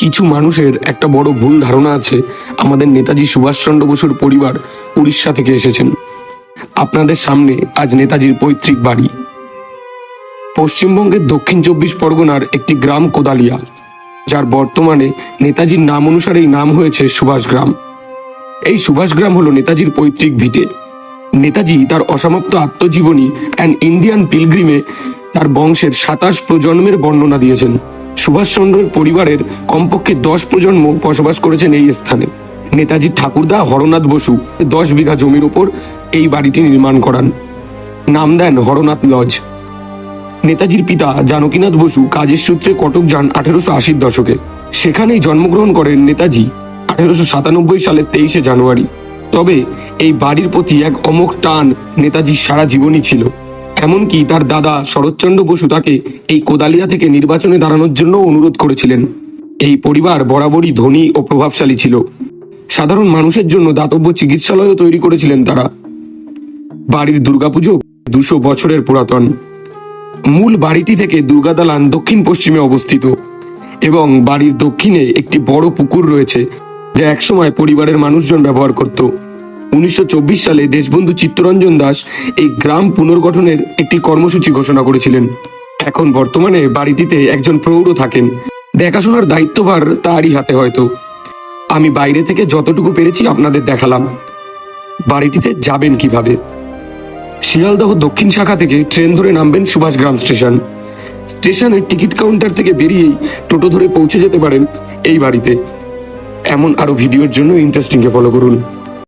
কিছু মানুষের একটা বড় ভুল ধারণা আছে। আমাদের নেতাজি সুভাষচন্দ্র বসুর পরিবার উড়িষ্যা থেকে এসেছেন। আপনাদের সামনে আজ নেতাজির পৈতৃক বাড়ি। পশ্চিমবঙ্গের দক্ষিণ চব্বিশ পরগনার একটি গ্রাম কোদালিয়া, যার বর্তমানে নেতাজির নাম অনুসারেই নাম হয়েছে সুভাষ গ্রাম এই সুভাষ গ্রাম হলো নেতাজির পৈতৃক ভিটে। নেতাজি তার অসমাপ্ত আত্মজীবনী অ্যান ইন্ডিয়ান পিলগ্রিমে তার বংশের সাতাশ প্রজন্মের বর্ণনা দিয়েছেন। সুভাষচন্দ্রের পরিবারের কমপক্ষে দশ প্রজন্ম বসবাস করেছেন এই স্থানে। নেতাজির ঠাকুরদা, হরনাথ বসু দশ বিঘা জমির ওপর এই বাড়িটি নির্মাণ করান। নাম দেন হরনাথ লজ। নেতাজির পিতা জানকীনাথ বসু কাজের সূত্রে কটক যান আঠেরোশো আশির দশকে। সেখানেই জন্মগ্রহণ করেন নেতাজি আঠেরোশো সাতানব্বই সালের তেইশে জানুয়ারি। তবে এই বাড়ির প্রতি এক অমোক টান নেতাজির সারা জীবনই ছিল। এমনকি তার দাদা শরৎচন্দ্র বসু তাকে এই কোদালিয়া থেকে নির্বাচনে দাঁড়ানোর জন্য অনুরোধ করেছিলেন। এই পরিবার বরাবরই ধনী ও প্রভাবশালী ছিল। সাধারণ মানুষের জন্য দাতব্য চিকিৎসালয়ও তৈরি করেছিলেন তারা। বাড়ির দুর্গাপুজো দুশো বছরের পুরাতন। মূল বাড়িটি থেকে দুর্গা দালান দক্ষিণ পশ্চিমে অবস্থিত এবং বাড়ির দক্ষিণে একটি বড় পুকুর রয়েছে, যা একসময় পরিবারের মানুষজন ব্যবহার করত। উনিশশো চব্বিশ সালে দেশবন্ধু চিত্তরঞ্জন দাস এই গ্রাম পুনর্গঠনের একটি কর্মসূচি ঘোষণা করেছিলেন। এখন বর্তমানে বাড়িটিতে একজন প্রৌঢ় থাকেন। দেখাশোনার দায়িত্বভার তারই হাতে হয়তো। আমি বাইরে থেকে যতটুকু পেরেছি আপনাদের দেখালাম। বাড়িটিতে যাবেন কীভাবে? শিয়ালদহ দক্ষিণ শাখা থেকে ট্রেন ধরে নামবেন সুভাষগ্রাম স্টেশন। স্টেশনের টিকিট কাউন্টার থেকে বেরিয়েই টোটো ধরে পৌঁছে যেতে পারেন এই বাড়িতে। এমন আরও ভিডিওর জন্য ইন্টারেস্টিংকে ফলো করুন।